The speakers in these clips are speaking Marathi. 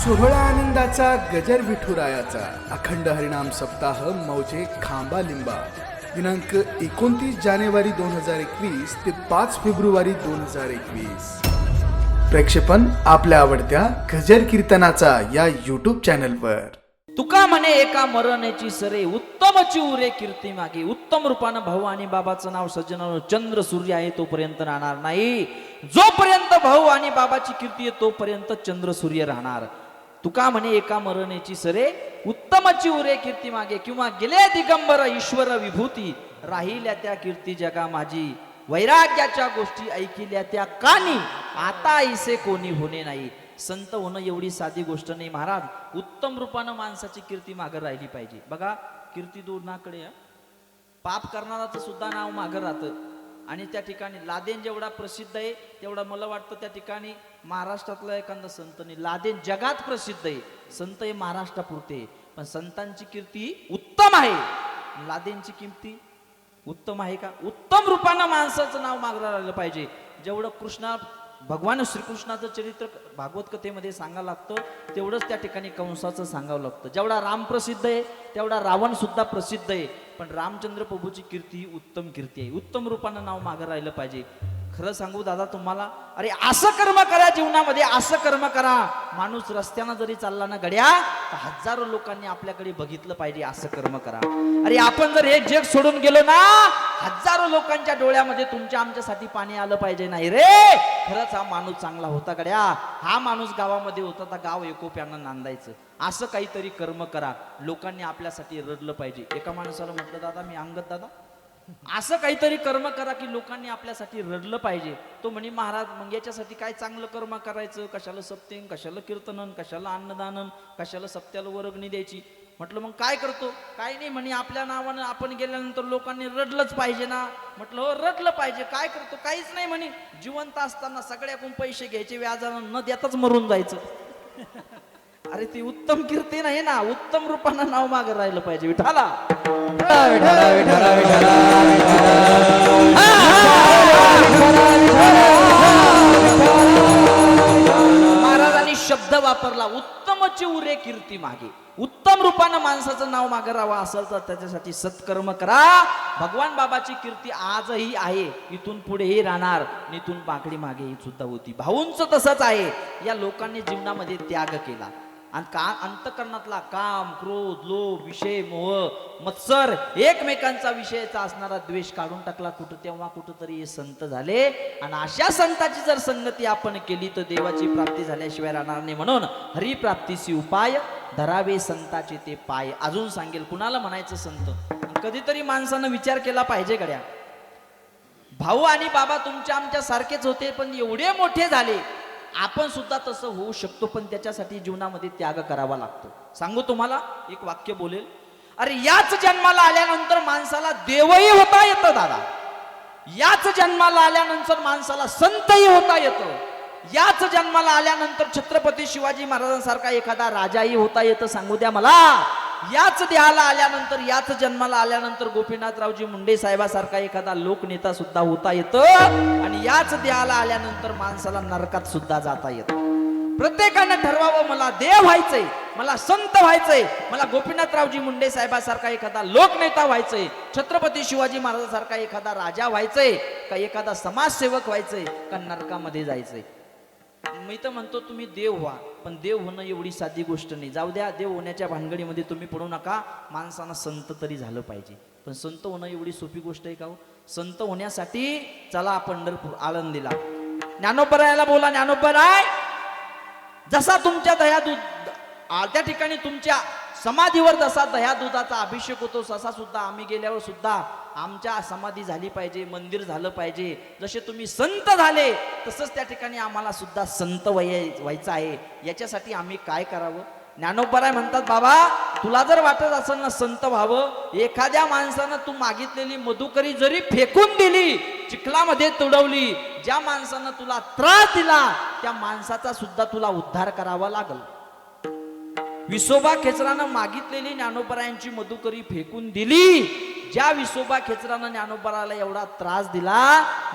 सोहळा आनंदाचा गजर विठुरायाचा अखंड हरिणाम सप्ताह मौजे खांबा लिंबा. दिनांक एकोणतीस जानेवारी दोन हजार एकवीस ते पाच फेब्रुवारी दोन हजार एकवीस. प्रेक्षेपण आपल्या आवडत्या गजर कीर्तनाचा या युट्यूब चॅनलवर. तुका म्हणे एका मरण्याची सरे उत्तमची उरे कीर्ती मागे. उत्तम रूपानं भाऊ आणि बाबाचं नाव सज्जन चंद्र सूर्य आहे तोपर्यंत राहणार नाही. जोपर्यंत भाऊ आणि बाबाची कीर्ती आहे तोपर्यंत चंद्र सूर्य राहणार. तुका म्हणे एका मरणेची सरे उत्तमची उरे कीर्ती मागे किंवा गेले दिगंबर ईश्वर विभूती राहिल्या त्या कीर्ती जगा माझी. वैराग्याच्या गोष्टी ऐकिल्या त्या कानी आता ऐसे कोणी होणे नाही. संत होणं एवढी साधी गोष्ट नाही महाराज. उत्तम रूपानं माणसाची कीर्ती मागं राहिली पाहिजे. बघा कीर्ती दोनाकडे पाप करणाराचं सुद्धा नाव मागं राहतं. आणि त्या ठिकाणी लादेन जेवढा प्रसिद्ध आहे तेवढा मला वाटतं त्या ठिकाणी महाराष्ट्रातला एखादा संत नाही लादेन जगात प्रसिद्ध आहे. संत हे महाराष्ट्रापुरते पण संतांची कीर्ती उत्तम आहे. लादेनची कीर्ती उत्तम आहे का? उत्तम रूपानं माणसाचं नाव मागं राहिलं पाहिजे. जेवढं कृष्णा भगवान श्रीकृष्णाचं चरित्र भागवत कथेमध्ये सांगावं लागतं तेवढंच त्या ठिकाणी कंसाचं सांगावं लागतं. जेवढा राम प्रसिद्ध आहे तेवढा रावण सुद्धा प्रसिद्ध आहे. पण रामचंद्र प्रभूची कीर्ती ही उत्तम कीर्ती आहे. उत्तम रूपानं नाव मागं राहिलं पाहिजे. खरं सांगू दादा तुम्हाला? अरे असं कर्म करा जीवनामध्ये असं कर्म करा. माणूस रस्त्यानं जरी चालला ना गड्या तर हजारो लोकांनी आपल्याकडे बघितलं पाहिजे असं कर्म करा. अरे आपण जर एक जग सोडून गेलो ना हजारो लोकांच्या डोळ्यामध्ये तुमच्या आमच्यासाठी पाणी आलं पाहिजे नाही रे. खरंच हा माणूस चांगला होता गड्या. हा माणूस गावामध्ये होता तर गाव एकोप्यानं नांदायचं. असं काहीतरी कर्म करा. लोकांनी आपल्यासाठी रडलं पाहिजे. एका माणसाला म्हटलं दादा मी अंगत दादा असं काहीतरी कर्म करा की लोकांनी आपल्यासाठी रडलं पाहिजे. तो म्हणे महाराज मग याच्यासाठी काय चांगलं कर्म करायचं? कशाला सप्तेंग कशाला कीर्तनन कशाला अन्नदानन कशाला सप्त्याला वर्गणी द्यायची? म्हटलं मग काय करतो? काय नाही म्हणे आपल्या नावानं आपण गेल्यानंतर लोकांनी रडलंच पाहिजे ना. म्हटलं हो रडलं पाहिजे. काय करतो? काहीच नाही म्हणे. जिवंत असताना सगळ्याकडून पैसे घ्यायचे व्याजानं न देताच मरून जायचं. अरे ती उत्तम कीर्ती नाही ना. उत्तम रूपानं नाव मागं राहिलं पाहिजे विठाला महाराजांनी शब्द वापरला. उत्तमची उरे कीर्ती मागे. उत्तम रूपानं माणसाचं नाव मागे राहावं असेल तर त्याच्यासाठी सत्कर्म करा. भगवान बाबाची कीर्ती आजही आहे. इथून पुढेही राहणार. इथून पाकडी मागे ही सुद्धा होती. भाऊंच तसंच आहे. या लोकांनी जीवनामध्ये त्याग केला. आणि का अंतकरणातला काम क्रोध लोभ विषय मोह मत्सर एकमेकांचा विषयाचा असणारा द्वेष काढून टाकला कुठं तेव्हा कुठंतरी हे संत झाले. आणि अशा संताची जर संगती आपण केली तर देवाची प्राप्ती झाल्याशिवाय राहणार नाही म्हणून हरिप्राप्तीची उपाय धरावे संताचे ते पाय. अजून सांगेल कुणाला म्हणायचं संत? कधीतरी माणसानं विचार केला पाहिजे गड्या. भाऊ आणि बाबा तुमच्या आमच्या सारखेच होते पण एवढे मोठे झाले. आपण सुद्धा तसं होऊ शकतो पण त्याच्यासाठी जीवनामध्ये त्याग करावा लागतो. सांगू तुम्हाला? एक वाक्य बोलेल. अरे याच जन्माला आल्यानंतर माणसाला देवही होता येतं दादा. याच जन्माला आल्यानंतर माणसाला संतही होता येतं. याच जन्माला आल्यानंतर छत्रपती शिवाजी महाराजांसारखा एखादा राजाही होता येतं सांगू द्या मला. याच देहाला आल्यानंतर याच जन्माला आल्यानंतर गोपीनाथरावजी मुंडे साहेबासारखा एखादा लोकनेता सुद्धा होता येतो. आणि याच देहाला आल्यानंतर माणसाला नरकात सुद्धा जाता येत. प्रत्येकानं ठरवावं मला देव व्हायचंय मला संत व्हायचंय मला गोपीनाथरावजी मुंडे साहेबासारखा एखादा लोकनेता व्हायचंय छत्रपती शिवाजी महाराजांसारखा एखादा राजा व्हायचंय का एखादा समाजसेवक व्हायचंय का नरकामध्ये जायचंय. मी तर म्हणतो तुम्ही देव व्हा पण देव होणं एवढी साधी गोष्ट नाही. जाऊ द्या देव होण्याच्या भानगडीमध्ये तुम्ही पडू नका माणसानं संत तरी झालं पाहिजे. पण संत होणं एवढी सोपी गोष्ट आहे का हो? संत होण्यासाठी चला पंढरपूर आळंदीला. ज्ञानोपरायाला बोला ज्ञानोपराय! जसा तुमच्या दया दूध त्या ठिकाणी तुमच्या समाधीवर जसा दया दुधाचा अभिषेक होतो तसा सुद्धा आम्ही गेल्यावर सुद्धा आमच्या समाधी झाली पाहिजे मंदिर झालं पाहिजे. जसे तुम्ही संत झाले तसंच त्या ठिकाणी आम्हाला सुद्धा संत व्हाय व्हायचं आहे. याच्यासाठी आम्ही काय करावं? ज्ञानोपराय म्हणतात बाबा तुला जर वाटत असेल ना संत व्हावं एखाद्या माणसानं तू मागितलेली मधुकरी जरी फेकून दिली चिखलामध्ये तुडवली ज्या माणसानं तुला त्रास दिला त्या माणसाचा सुद्धा तुला उद्धार करावा लागल. विसोबा खेचरानं मागितलेली ज्ञानोपरायांची मधुकरी फेकून दिली. ज्या विसोबा खेचरानं ज्ञानोबराला एवढा त्रास दिला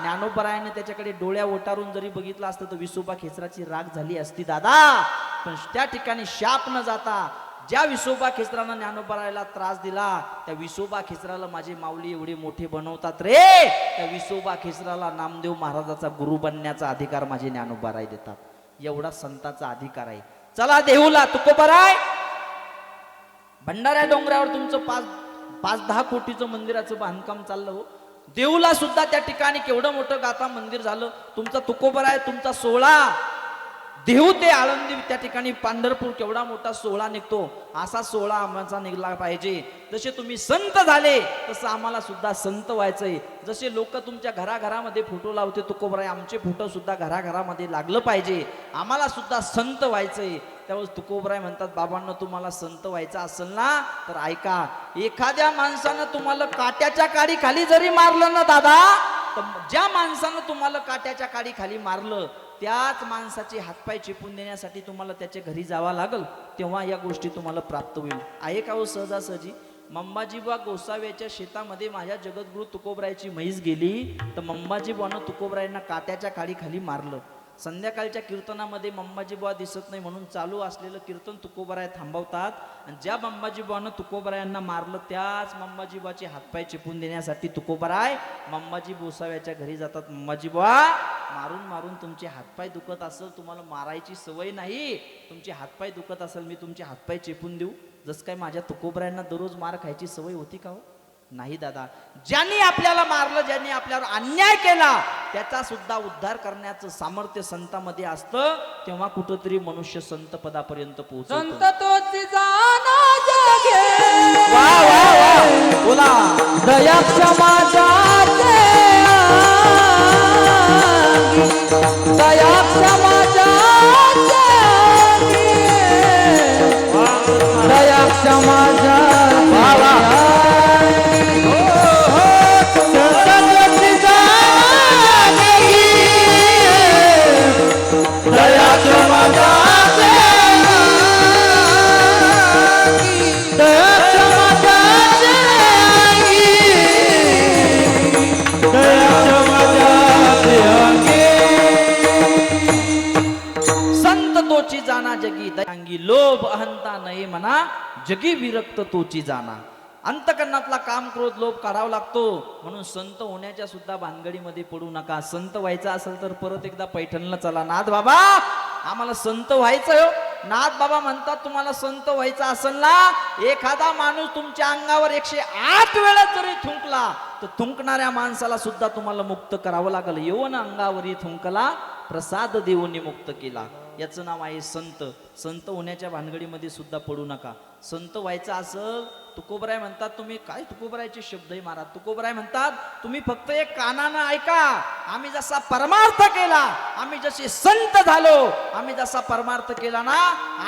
ज्ञानोबरायाने त्याच्याकडे डोळ्या ओटारून जरी बघितलं असतं तर विसोबा खेचराची राग झाली असती दादा. पण त्या ठिकाणी शाप न जाता ज्या विसोबा खेचरानं ज्ञानोबरायला त्रास दिला त्या विसोबा खेचराला माझे माऊली एवढे मोठे बनवतात रे. त्या विसोबा खेचराला नामदेव महाराजाचा गुरु बनण्याचा अधिकार माझे ज्ञानोबाराय देतात. एवढा संताचा अधिकार आहे. चला देहूला तुकोबराय भंडाऱ्या डोंगरावर तुमचं पाच पाच दहा कोटीचं मंदिराचं बांधकाम चाललं हो. देऊला सुद्धा त्या ठिकाणी केवढं मोठं गाथा मंदिर झालं. तुमचा तुकोबर आहे तुमचा सोळा देहू ते आळंदी त्या ठिकाणी पांढरपूर केवढा मोठा सोहळा निघतो. असा सोहळा आमचा निघला पाहिजे. जसे तुम्ही संत झाले तसं आम्हाला सुद्धा संत व्हायचंय. जसे लोक तुमच्या घराघरामध्ये फोटो लावते तुकोबराय आमचे फोटो सुद्धा घराघरामध्ये लागलं पाहिजे. आम्हाला सुद्धा संत व्हायचंय. त्यावेळेस तुकोबराय म्हणतात बाबांना तुम्हाला संत व्हायचं असेल ना तर ऐका. एखाद्या माणसानं तुम्हाला काट्याच्या काडी खाली जरी मारलं ना दादा तर ज्या माणसानं तुम्हाला काट्याच्या काडी खाली मारलं त्याच माणसाचे हातपाय चिपून देण्यासाठी तुम्हाला त्याच्या घरी जावं लागल तेव्हा या गोष्टी तुम्हाला प्राप्त होईल. आहे का हो सहजासहजी? मंबाजीबा गोसाव्याच्या शेतामध्ये माझ्या जगद्गुरु तुकोबरायची म्हैस गेली तर मंबाजीबानं तुकोबरायांना कात्याच्या काडी खाली मारलं. संध्याकाळच्या कीर्तनामध्ये मंबाजीबुवा दिसत नाही म्हणून चालू असलेलं कीर्तन तुकोबराय थांबवतात. आणि ज्या मंबाजीबुवानं तुकोबरायांना मारलं त्याच मंबाजीबुवाचे हातपाय चिपून देण्यासाठी तुकोबराय मंबाजी बोसाव्याच्या घरी जातात. मंबाजीबुवा मारून मारून तुमचे हातपाय दुखत असेल तुम्हाला मारायची सवय नाही. तुमचे हातपाय दुखत असेल मी तुमचे हातपाय चेपून देऊ. जसं काय माझ्या तुकोबरायांना दररोज मार खायची सवय होती का हो? नाही दादा. ज्यांनी आपल्याला मारलं ज्यांनी आपल्यावर अन्याय केला त्याचा सुद्धा उद्धार करण्याचं सामर्थ्य संतामध्ये असतं तेव्हा कुठंतरी मनुष्य संत पदापर्यंत पोहोचतो संत वा वा वा. बोला. दया दया. जगी विरक्त तोची जाना. अंतकरणातला काम क्रोध लोभ काढावा लागतो. म्हणून संत होण्याच्या सुद्धा भानगडीमध्ये पडू नका. संत व्हायचा असेल तर परत एकदा पैठणला चला. नाथ बाबा आम्हाला संत व्हायचं हो. नाथ बाबा म्हणतात तुम्हाला संत व्हायचं असेल ना एखादा माणूस तुमच्या अंगावर एकशे आठ वेळा जरी थुंकला तर थुंकणाऱ्या माणसाला सुद्धा तुम्हाला मुक्त करावं लागलं. येऊन अंगावरी थुंकला प्रसाद देऊनही मुक्त केला. याचं नाव आहे संत. संत होण्याच्या भानगडीमध्ये सुद्धा पडू नका. संत व्हायचं असेल तुकोबराय म्हणतात तुम्ही काय तुकोबरायचे शब्दही मारा. तुकोबराय म्हणतात तुम्ही फक्त एक कानानं ऐका. आम्ही जसा परमार्थ केला आम्ही जसे संत झालो आम्ही जसा परमार्थ केला ना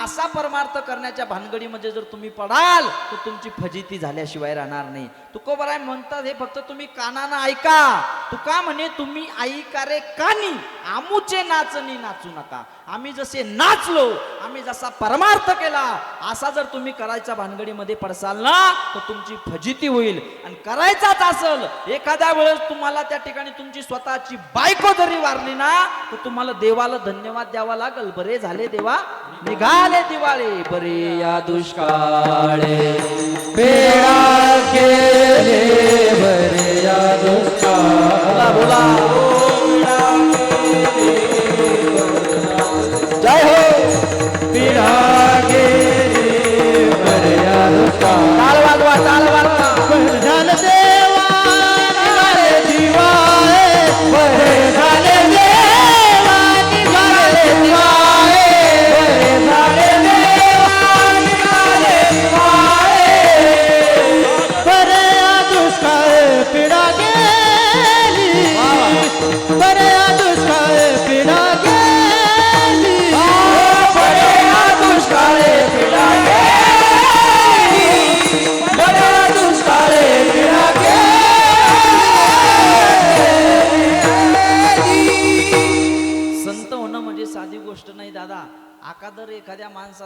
असा परमार्थ करण्याच्या भानगडीमध्ये जर तुम्ही पडाल तर तुमची फजिती झाल्याशिवाय राहणार नाही. तुकोबराय म्हणतात हे फक्त तुम्ही कानानं ऐका. तुका म्हणे तुम्ही ऐका रे कानी आमूचे नाचणी नाचू नका. आम्ही जसे नाचलो आम्ही जसा परमार्थ केला असा जर तुम्ही करायच्या भानगडीमध्ये पडसाल ना तर तुमची फजिती होईल. आणि करायचाच असल एखाद्या वेळेस तुम्हाला त्या ठिकाणी तुमची स्वतःची बायको जरी वारली ना तर तुम्हाला देवाला धन्यवाद द्यावा लागल. बरे झाले देवा. निघाले दिवाळे. बरे या दुष्काळे. पेडा केले. बरे या दुष्काळ. बोला.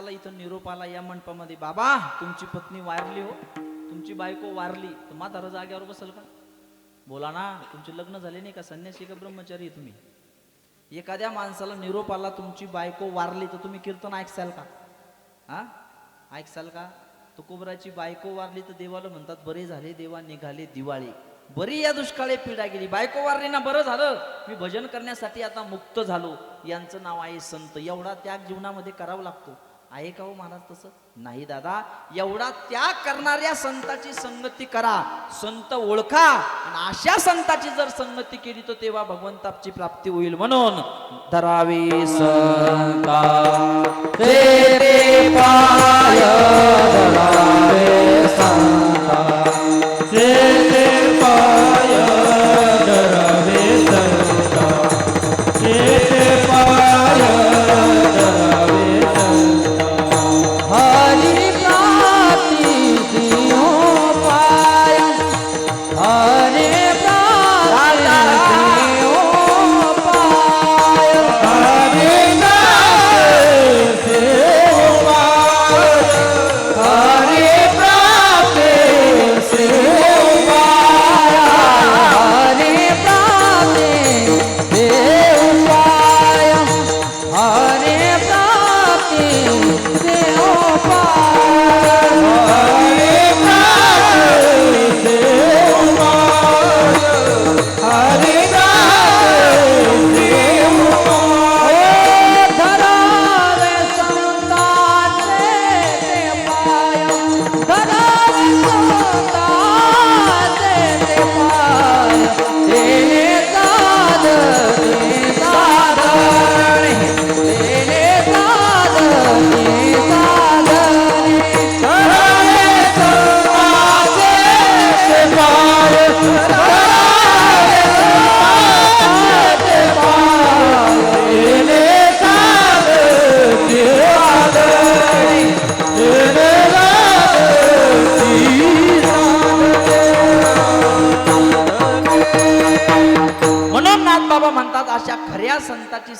माणसाला इथं निरोप आला या मंडपामध्ये. बाबा तुमची पत्नी वारली हो. तुमची बायको वारली. तर म्हातारा जाग्यावर बसल का? बोला ना तुमचे लग्न झाले नाही का? संन्यासी का ब्रह्मचारी तुम्ही? एखाद्या माणसाला निरोप आला तुमची बायको वारली तर तुम्ही कीर्तन ऐकसाल का? हा? ऐकसाल का? तुकोबराची बायको वारली तर देवाला म्हणतात बरे झाले देवा निघाले दिवाळी. बरी या दुष्काळी पीडा गेली. बायको वारली ना बरं झालं. मी भजन करण्यासाठी आता मुक्त झालो. यांचं नाव आहे संत. एवढा त्याग जीवनामध्ये करावा लागतो. आहे का हो महाराज तसं? नाही दादा एवढा त्याग करणाऱ्या संताची संगती करा. संत ओळखा आणि अशा संताची जर संगती केली तर तेव्हा भगवंताची प्राप्ती होईल म्हणून. धरावे संता.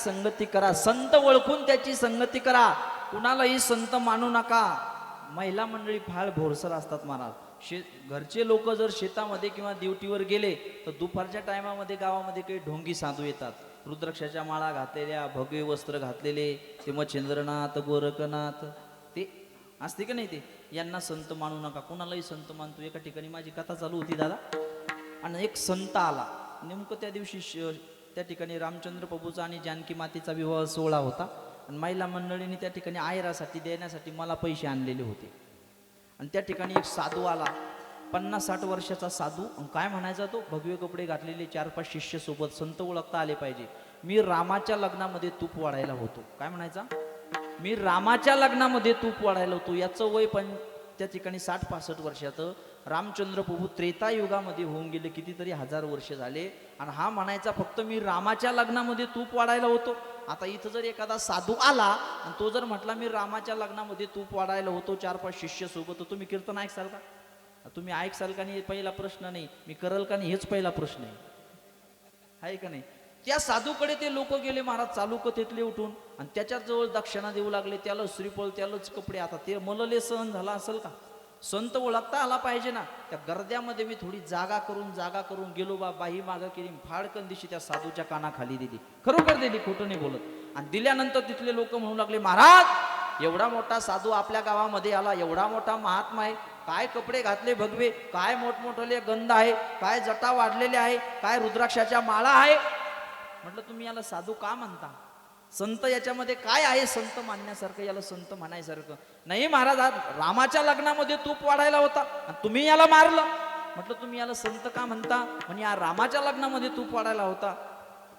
संगती करा. संत ओळखून त्याची संगती करा. कुणालाही संत मानू नका. महिला मंडळी फार भोरसर असतात महाराज. शे घरचे लोक जर शेतामध्ये किंवा ड्युटीवर गेले तर दुपारच्या टायमामध्ये गावामध्ये काही ढोंगी साधू येतात. रुद्राक्षाच्या माळा घातलेल्या भगवे वस्त्र घातलेले ते मच्छिंद्रनाथ गोरखनाथ ते असते का नाही ते? यांना संत मानू नका. कुणालाही संत मानतो. एका ठिकाणी माझी कथा चालू होती दादा. आणि एक संत आला. नेमकं त्या दिवशी श- त्या ठिकाणी रामचंद्र प्रभूचा आणि जानकी मातेचा विवाह सोहळा होता. आणि महिला मंडळीने त्या ठिकाणी आयरासाठी देण्यासाठी मला पैसे आणलेले होते. आणि त्या ठिकाणी एक साधू आला. पन्नास साठ वर्षाचा साधू. काय म्हणायचा तो? भगवे कपडे घातलेले चार पाच शिष्य सोबत संत ओळखता आले पाहिजे. मी रामाच्या लग्नामध्ये तूप वाढायला होतो. काय म्हणायचा? मी रामाच्या लग्नामध्ये तूप वाढायला होतो. याचं वय पण त्या ठिकाणी साठ पासष्ट वर्षाचं. रामचंद्र प्रभू त्रेतायुगामध्ये होऊन गेले कितीतरी हजार वर्ष झाले. आणि हा म्हणायचा फक्त मी रामाच्या लग्नामध्ये तूप वाढायला होतो. आता इथं जर एखादा साधू आला आणि तो जर म्हटला मी रामाच्या लग्नामध्ये तूप वाढायला होतो चार पाच शिष्य सोबत तर तुम्ही कीर्तन ऐकसाल का? तुम्ही ऐकसाल का नाही पहिला प्रश्न नाही. मी करल का नाही हेच पहिला प्रश्न आहे. आहे का नाही? त्या साधूकडे ते लोक गेले महाराज चालू कथेतले उठून? आणि त्याच्याजवळ दक्षिणा देऊ लागले त्याला श्रीफळ त्यालाच कपडे आता ते मलले सहन झाला असेल का? संत ओळखता आला पाहिजे ना. त्या गर्द्यामध्ये मी थोडी जागा करून जागा करून गेलो बा ही मागं केली फाडकन दिशी त्या साधूच्या कानाखाली दिली. खरोखर दिली खोटं नाही बोलत. आणि दिल्यानंतर तिथले लोक म्हणू लागले महाराज एवढा मोठा साधू आपल्या गावामध्ये आला एवढा मोठा महात्मा आहे. काय कपडे घातले भगवे काय मोठमोठले गंध आहे काय जटा वाढलेले आहे काय रुद्राक्षाच्या माळा आहे. म्हटलं तुम्ही याला साधू का म्हणता? संत याच्यामध्ये काय आहे? संत मानण्यासारखं याला संत म्हणायसारखं. नाही महाराज रामाच्या लग्नामध्ये तूप वाढायला होता. तुम्ही याला मारलं. म्हटलं तुम्ही याला संत का म्हणता? म्हणजे या रामाच्या लग्नामध्ये तूप वाढायला होता.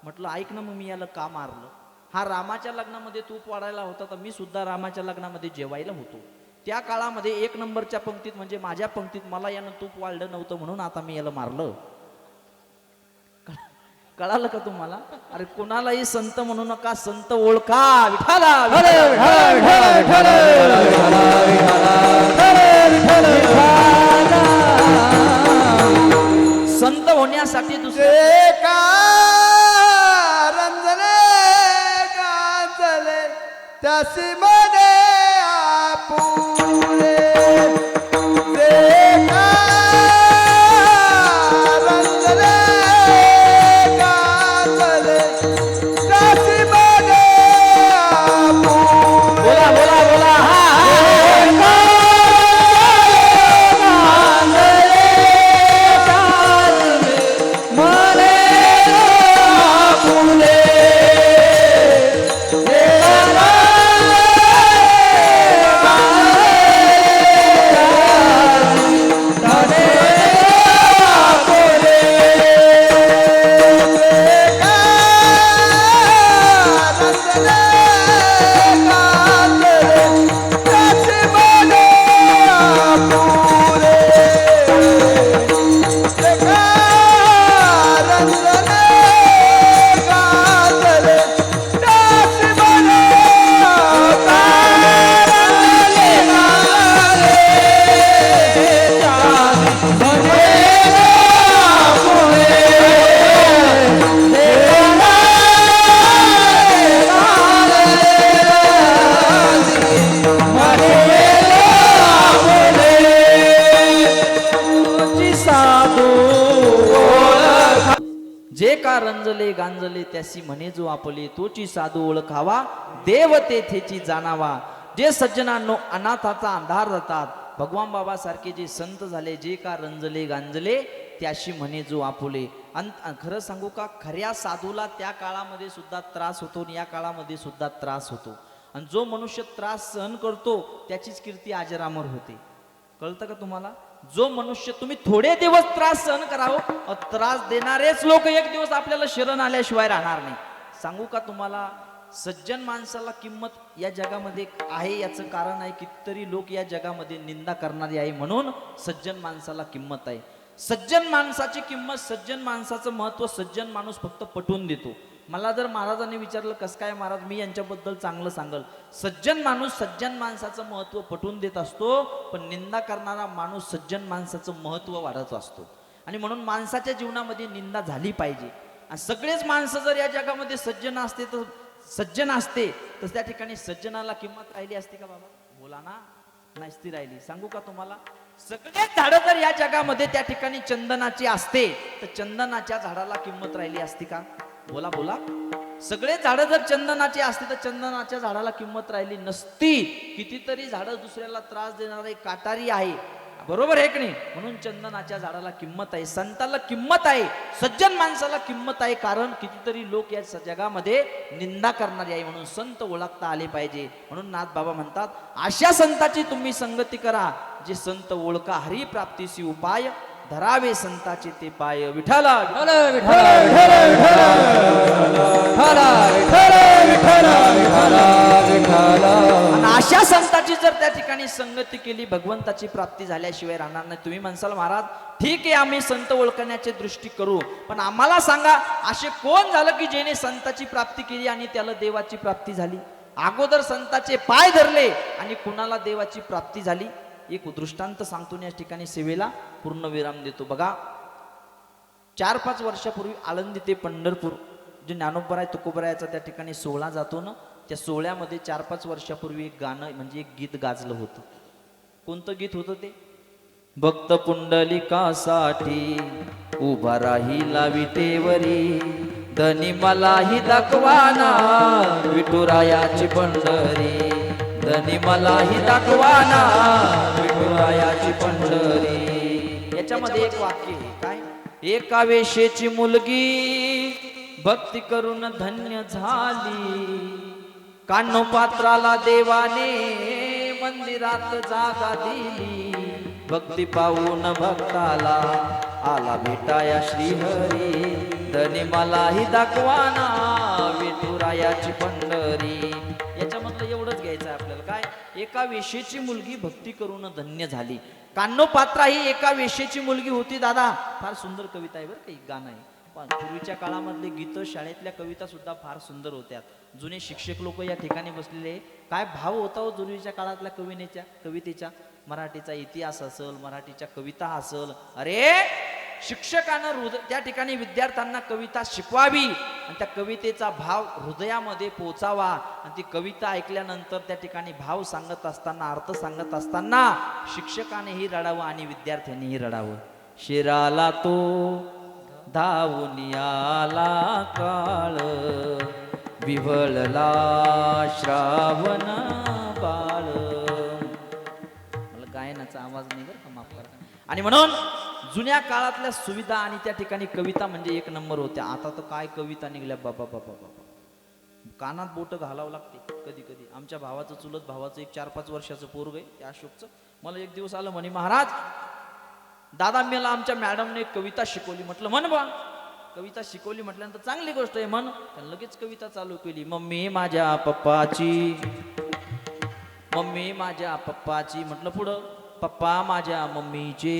म्हटलं ऐक ना मग मी याला का मारलं? हा रामाच्या लग्नामध्ये तूप वाढायला होता तर मी सुद्धा रामाच्या लग्नामध्ये जेवायला होतो. त्या काळामध्ये एक नंबरच्या पंक्तीत म्हणजे माझ्या पंक्तीत मला यानं तूप वाढलं नव्हतं म्हणून आता मी याला मारलं. कळालं का तुम्हाला अरे कोणालाही संत म्हणू नका संत ओळखा विठाला संत होण्यासाठी दुसरे का रंजने गाजले त्यासी मने आपुले Father. आपले तोची साधू ओळखावा देव तेथेची जाणावा. जे सज्जनांनो अनाथाचा अंधार जातात. भगवान बाबा सारखे जे संत झाले जे का रंजले गांजले त्याशी म्हणे जो आपुले. अन खरं सांगू का खऱ्या साधूला त्या काळामध्ये सुद्धा त्रास होतो आणि या काळामध्ये सुद्धा त्रास होतो. आणि जो मनुष्य त्रास सहन करतो त्याचीच कीर्ती आजरामर होते. कळतं का तुम्हाला? जो मनुष्य तुम्ही थोडे दिवस त्रास सहन करावं त्रास देणारेच लोक एक दिवस आपल्याला शरण आल्याशिवाय राहणार नाही. सांगू का तुम्हाला? सज्जन माणसाला किंमत या जगामध्ये आहे याचं कारण आहे कितीतरी लोक या जगामध्ये निंदा करणारे आहे म्हणून सज्जन माणसाला किंमत आहे. सज्जन माणसाची किंमत सज्जन माणसाचं महत्त्व सज्जन माणूस फक्त पटवून देतो. मला जर महाराजांनी विचारलं कसं काय महाराज मी यांच्याबद्दल चांगलं सांगल? सज्जन माणूस सज्जन माणसाचं महत्त्व पटवून देत असतो पण निंदा करणारा माणूस सज्जन माणसाचं महत्त्व वाढत असतो. आणि म्हणून माणसाच्या जीवनामध्ये निंदा झाली पाहिजे. सगळेच माणसं जर या जगामध्ये सज्जन असते तर सज्जन असते तर त्या ठिकाणी सज्जनाला किंमत राहिली असते का बाबा? बोला ना नसती राहिली. सांगू का तुम्हाला? सगळेच झाडं जर या जगामध्ये त्या ठिकाणी चंदनाची असते तर चंदनाच्या झाडाला किंमत राहिली असती का? बोला बोला. सगळे झाडं जर चंदनाची असते तर चंदनाच्या झाडाला किंमत राहिली नसती. कितीतरी झाडं दुसऱ्याला त्रास देणारे काटारी आहे. बरोबर आहे की नाही म्हणून चंदनाच्या झाडाला किंमत आहे संताला किंमत आहे सज्जन माणसाला किंमत आहे कारण कितीतरी लोक या जगामध्ये निंदा करणारे आहे म्हणून संत ओळखता आले पाहिजे म्हणून नाथ बाबा म्हणतात अशा संताची तुम्ही संगती करा जे संत ओळखा हरी प्राप्तीशी उपाय धरावे संताचे ते पाय विठाला विठ्ठल विठ्ठल अशा संताची जर त्या ठिकाणी संगती केली भगवंताची प्राप्ती झाल्याशिवाय राहणार नाही. तुम्ही म्हणसाल महाराज ठीक आहे आम्ही संत ओळखण्याचे दृष्टी करू पण आम्हाला सांगा असे कोण झालं की ज्याने संताची प्राप्ती केली आणि त्याला देवाची प्राप्ती झाली? अगोदर संताचे पाय धरले आणि कुणाला देवाची प्राप्ती झाली? एक दृष्टांत सांगतो आणि या ठिकाणी सेवेला पूर्ण विराम देतो. बघा चार पाच वर्षापूर्वी आळंदी ते पंढरपूर जे ज्ञानोबराय तुकोबरायाचा त्या ठिकाणी सोहळा जातो ना त्या सोहळ्यामध्ये चार पाच वर्षापूर्वी एक गाणं म्हणजे एक गीत गाजलं होतं. कोणतं गीत होतं ते? भक्त पुंडलिकासाठी उभा राहिला विटेवरी धनी मलाही दाखवाना विठुरायाची पंढरी. धनी मलाही दाखवाना विठुरायाची पंढरी. याच्यामध्ये एक वाक्य आहे काय? एका वेशेची मुलगी भक्ती करून धन्य झाली. कान्होपात्राला देवाने मंदिरात जागा दिली. भक्ती पाहून भक्ताला आला भेटाया श्रीहरी. धनी मलाही दाखवाना विठुरायाची पंढरी. याच्यामधलं एवढंच घ्यायचं आहे आपल्याला. काय? एका वेशेची मुलगी भक्ती करून धन्य झाली. कान्होपात्रा ही एका वेशेची मुलगी होती दादा. फार सुंदर कविता आहे बरं का गाणं आहे. पण पूर्वीच्या काळामधले गीतं शाळेतल्या कविता सुद्धा फार सुंदर होत्या जुने शिक्षक लोक या ठिकाणी बसलेले काय भाव होता हो जुनीच्या काळातल्या कविनेच्या कवितेच्या मराठीचा इतिहास असल मराठीच्या कविता असल. अरे शिक्षकानं हृदय त्या ठिकाणी विद्यार्थ्यांना कविता शिकवावी आणि त्या कवितेचा भाव हृदयामध्ये पोचावा आणि ती कविता ऐकल्यानंतर त्या ठिकाणी भाव सांगत असताना अर्थ सांगत असताना शिक्षकानेही रडावं आणि विद्यार्थ्यांनीही रडावं. शिराला तो धावून आला काळ. विव्हळला श्रावण बाळ. मला गायनाचा आवाज नाही बरं का माफ करा. आणि म्हणून जुन्या काळातल्या सुविधा आणि त्या ठिकाणी कविता म्हणजे एक नंबर होत्या. आता तर काय कविता निघल्या बाबा बाबा बाबा कानात बोट घालावं लागते कधी कधी. आमच्या भावाचं चुलत भावाचं एक चार पाच वर्षाचं पोरग आहे त्या अशोकचं. मला एक दिवस आलं म्हणे महाराज दादा मेला आमच्या मॅडमने एक कविता शिकवली. म्हटलं म्हण बा कविता शिकवली म्हटल्यानंतर चांगली गोष्ट आहे म्हण त्यानं लगेच कविता चालू केली. मम्मी माझ्या पप्पाची. मम्मी माझ्या पप्पाची. म्हटलं पुढं पप्पा माझ्या मम्मीचे.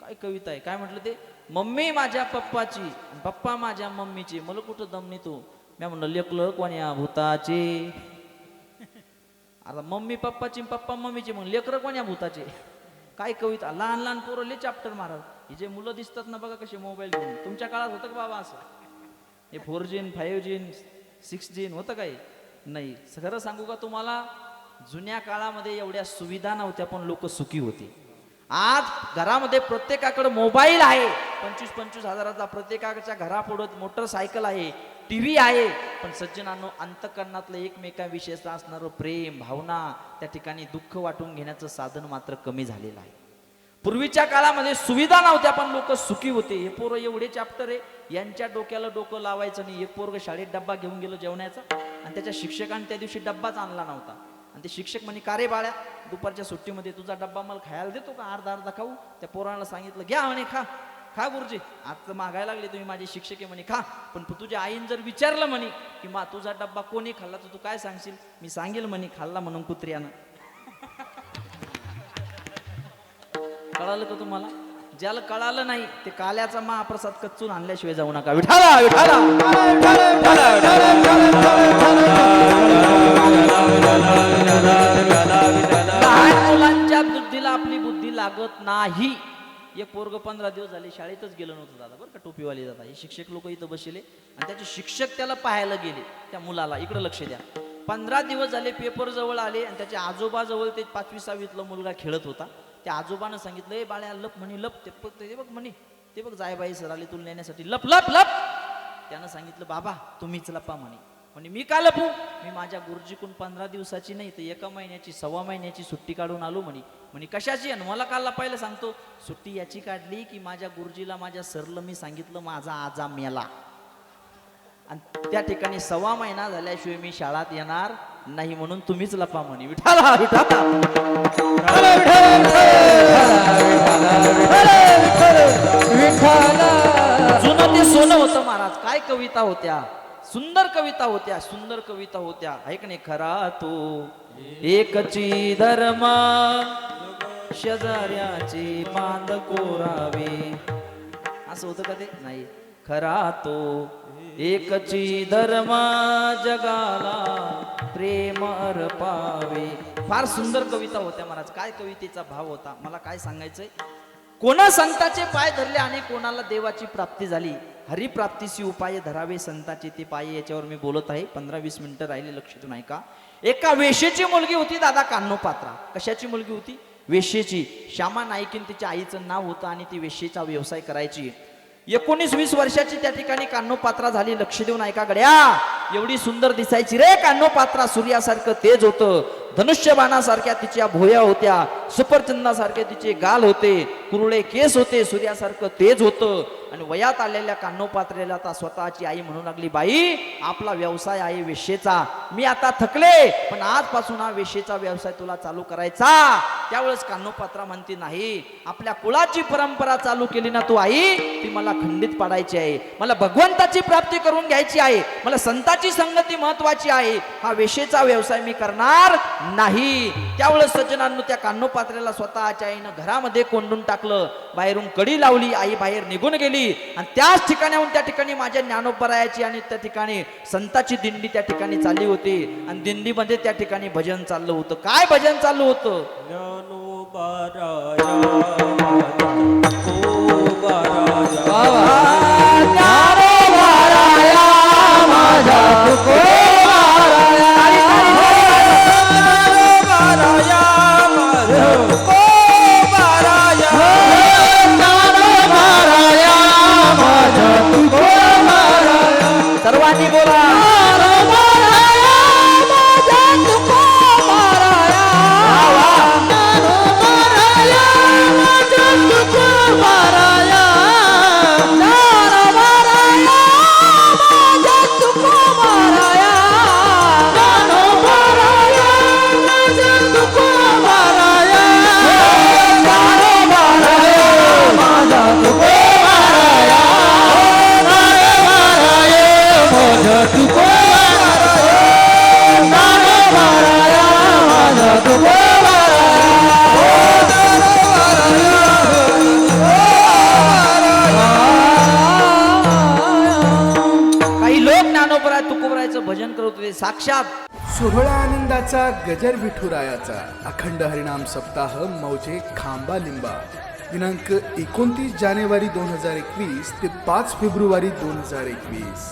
काय कविता आहे? काय म्हटलं ते? मम्मी माझ्या पप्पाची. पप्पा माझ्या मम्मीची. मला कुठं दम नेतो मी म्हणलं लेकलं कोण्या भूताचे? आता मम्मी पप्पाची पप्पा मम्मीची मग लेकरं कोण्या भूताचे? काय कविता? लहान लहान पोरं लय चॅप्टर मारत. ही जे मुलं दिसतात ना बघा कसे मोबाईल घेऊन. तुमच्या काळात होतं का बाबा असं? हे four gene five gene six gene होतं काय नाही. खरं सांगू का तुम्हाला जुन्या काळामध्ये एवढ्या सुविधा नव्हत्या पण लोक सुखी होते. आज घरामध्ये प्रत्येकाकडे मोबाईल आहे. पंचवीस पंचवीस हजाराचा प्रत्येकाच्या घरापुढं मोटरसायकल आहे टी व्ही आहे. पण सज्जनांनो अंतकरणातलं एकमेकाविषयीचं असणारं प्रेम भावना त्या ठिकाणी दुःख वाटून घेण्याचं साधन मात्र कमी झालेलं आहे. पूर्वीच्या काळामध्ये सुविधा नव्हत्या पण लोक सुखी होते. हे पोरं एवढे चॅप्टर आहे. यांच्या डोक्याला डोकं लावायचं नाही. एक पोरग शाळेत डब्बा घेऊन गेलो जेवण्याचा आणि त्याच्या शिक्षकाने त्या दिवशी डब्बाच आणला नव्हता. आणि ते शिक्षक म्हणे का रे बाळ्या दुपारच्या सुट्टीमध्ये तुझा डब्बा मला खायला देतो का? अर्धा अर्धा खाऊ. त्या पोराला सांगितलं घ्या म्हणे खा. खा गुरुजी. आता मागायला लागले तुम्ही माझे शिक्षक आहे म्हणे खा. पण तुझ्या आईन जर विचारलं म्हणे की मा तुझा डब्बा कोणी खाल्ला तर तू काय सांगशील? मी सांगेल म्हणे खाल्ला म्हणून कुत्र्यानं. कळालं का तुम्हाला? ज्याला कळालं नाही ते काल्याचा महाप्रसाद कच्चून आणल्याशिवाय जाऊ नका. विठाला विठाला! लहान मुलांच्या बुद्धीला आपली बुद्धी लागत नाही. एक पोरग पंधरा दिवस झाले शाळेतच गेलं नव्हतं दादा बरं का टोपीवाले दादा. हे शिक्षक लोक इथं बसले आणि त्याचे शिक्षक त्याला पाहायला गेले त्या मुलाला. इकडं लक्ष द्या. पंधरा दिवस झाले पेपर जवळ आले आणि त्याच्या आजोबाजवळ ते पाचवी सहावीतला मुलगा खेळत होता. त्या आजोबानं सांगितलं ए बाळ्या लप म्हणे लप ते बघ ते बघ म्हणे ते बघ जायबाई सर आले तुला नेण्यासाठी लप लप लप. त्यानं सांगितलं बाबा तुम्हीच लपा म्हणे. म्हणे मी का लपू? मी माझ्या गुरुजीकडून पंधरा दिवसाची नाही तर एका महिन्याची सव्वा महिन्याची सुट्टी काढून आलो म्हणे. म्हणे कशाची? आणि मला का लपायला सांगतो? सुट्टी याची काढली की माझ्या गुरुजीला माझ्या सरला मी सांगितलं माझा आजा मेला आणि त्या ठिकाणी सव्वा महिना झाल्याशिवाय मी शाळात येणार नाही म्हणून तुम्हीच लपा म्हणे. विठाला विठाला जुनं ते सोनं होतं महाराज. काय कविता होत्या? सुंदर कविता होत्या सुंदर कविता होत्या. ऐक नाही खरा तो. एकची धर्म शेजाऱ्याची बांध कोरावे. असं होतं का ते? नाही. खरा तो. एकची धर्म जगाला प्रेम अर्पावे. फार सुंदर कविता होत्या महाराज. काय कवितेचा भाव होता? मला काय सांगायचंय? कोणा संताचे पाय धरले आणि कोणाला देवाची प्राप्ती झाली? हरिप्राप्तीशी उपाय धरावे संताचे ते पाय. याच्यावर मी बोलत आहे. पंधरा वीस मिनिटं राहिले लक्ष देऊन ऐका. एका वेशेची मुलगी होती दादा कान्नोपात्रा कशाची मुलगी होती? वेशेची श्यामा नाईकीन तिच्या आईचं नाव होतं आणि ती वेशेचा व्यवसाय करायची. एकोणीस वीस वर्षाची त्या ठिकाणी कान्नोपात्रा झाली. लक्ष देऊन ऐका गड्या. एवढी सुंदर दिसायची रे कान्नोपात्रा सूर्यासारखं तेज होतं. धनुष्यबाणासारख्या तिच्या भोया होत्या. सुपरचंदासारखे तिचे गाल होते. कुरुळे केस होते. सूर्यासारखं तेज होतं. आणि वयात आलेल्या कान्नोपात्रेला आता स्वतःची आई म्हणू लागली बाई आपला व्यवसाय आहे वेशेचा मी आता थकले पण आजपासून हा वेशेचा व्यवसाय तुला चालू करायचा. त्यावेळेस कान्होपात्रा म्हणते नाही आपल्या कुळाची परंपरा चालू केली ना तू आई. ती मला खंडित पाडायची आहे. मला भगवंताची प्राप्ती करून घ्यायची आहे. मला संताची संगती महत्वाची आहे. हा वेशेचा व्यवसाय मी करणार नाही. त्यावेळेस सज्जनांनो त्या कान्नोपात्रेला स्वतःच्या आईनं घरामध्ये कोंडून टाकलं. बाहेरून कडी लावली. आई बाहेर निघून गेली. आणि त्याच ठिकाणाहून त्या ठिकाणी माझ्या ज्ञानोपरायाची आणि त्या ठिकाणी संताची दिंडी त्या ठिकाणी चालली होती. आणि दिंडीमध्ये त्या ठिकाणी भजन चाललं होतं. काय भजन चाललं होतं? सर्वांनी साक्षात सोहळा आनंदाचा गजर विठुरायाचा अखंड हरिणाम सप्ताह मौजे खांबा लिंबा. दिनांक एकोणतीस जानेवारी दोन हजार एकवीस ते पाच फेब्रुवारी दोन हजार एकवीस.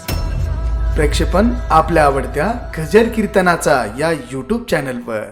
प्रेक्षेपण आपल्या आवडत्या गजर कीर्तनाचा या यूट्यूब चॅनलवर